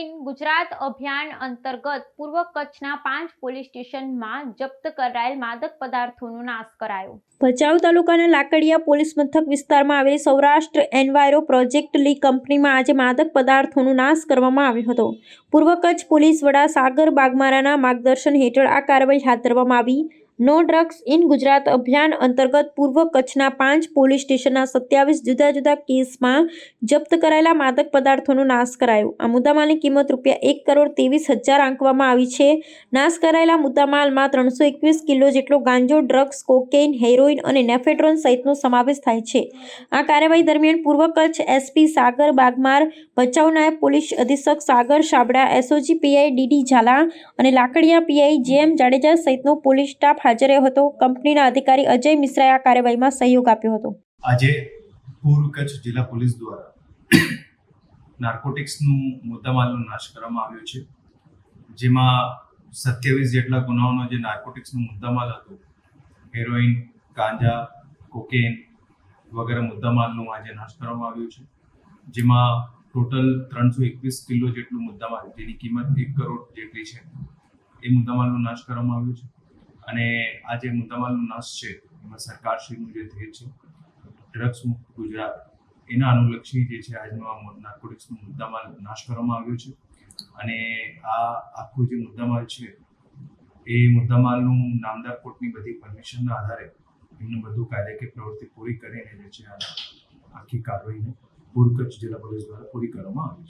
In Gujarat અભિયાન અંતર્ગત પૂર્વ કચ્છના પાંચ પોલીસ સ્ટેશનમાં જપ્ત કરાયેલ માદક પદાર્થોનો નાશ કરાયો. ભચાઉ તાલુકાના લાકડિયા પોલીસ મથક વિસ્તારમાં આવેલી સૌરાષ્ટ્ર એન્વાયરો પ્રોજેક્ટ લી કંપનીમાં આજે માદક પદાર્થોનો નાશ કરવામાં આવ્યો હતો. પૂર્વ કચ્છ પોલીસ વડા સાગર બાગમારાના માર્ગદર્શન હેઠળ આ કાર્યવાહી હાથ ધરવામાં આવી. નો ડ્રગ્સ ઇન ગુજરાત અભિયાન અંતર્ગત પૂર્વ કચ્છના પાંચ પોલીસ સ્ટેશનના સત્યાવીસ જુદા જુદા કેસમાં જપ્ત કરાયેલા માદક પદાર્થોનો નાશ કરાયો. આ મુદ્દામાલની કિંમત રૂપિયા એક કરોડ ત્રેવીસ હજાર આંકવામાં આવી છે. નાશ કરાયેલા મુદ્દામાલમાં ત્રણસો એકવીસ કિલો જેટલો ગાંજો, ડ્રગ્સ, કોકેઇન, હેરોઇન અને નેફેડ્રોન સહિતનો સમાવેશ થાય છે. આ કાર્યવાહી દરમિયાન પૂર્વ કચ્છ એસપી સાગર બાગમાર, ભચાઉ નાયબ પોલીસ અધિક્ષક Sagar Shabda, SOG PI DD Zala અને લાકડિયા પીઆઈ જેએમ જાડેજા સહિતનો પોલીસ સ્ટાફ હાજર હતો. કંપનીના અધિકારી અજય મિશ્રાએ આ કાર્યવાહીમાં સહયોગ આપ્યો હતો. આજે પૂર્વ કચ્છ જિલ્લા પોલીસ દ્વારા નાર્કોટિક્સનું મુદ્દામાલનો નાશ કરવામાં આવ્યો છે. જેમાં સત્યાવીસ જેટલા ગુનાઓનો જે નાર્કોટિક્સનો મુદ્દામાલ હતો હેરોઇન ગાંજા કોકેન વગેરે મુદ્દામાલનો આજે નાશ કરવામાં આવ્યો છે. જેમાં ટોટલ ત્રણસો એકવીસ કિલો જેટલું મુદ્દામાલ, જેની કિંમત એક કરોડ જેટલી છે, એ મુદ્દામાલનો નાશ કરવામાં આવ્યો છે. અને આ જે મુદ્દામાલનો નાશ છે, એમાં સરકારશ્રીનું જે ધ્યેય છે, ડ્રગ્સ મુક્ત ગુજરાત, એના અનુલક્ષી જે છે આજનો આ નાર્કોટિક્સનો મુદ્દામાલ નાશ કરવામાં આવ્યો છે. અને આ આખો જે મુદ્દામાલ છે, એ મુદ્દામાલનું નામદાર કોર્ટની બધી પરમિશનના આધારે એમનું બધું કાયદાકીય પ્રવૃત્તિ પૂરી કરીને જે છે આખી કાર્યવાહીને પૂર્વ કચ્છ જિલ્લા પોલીસ દ્વારા પૂરી કરવામાં આવી છે.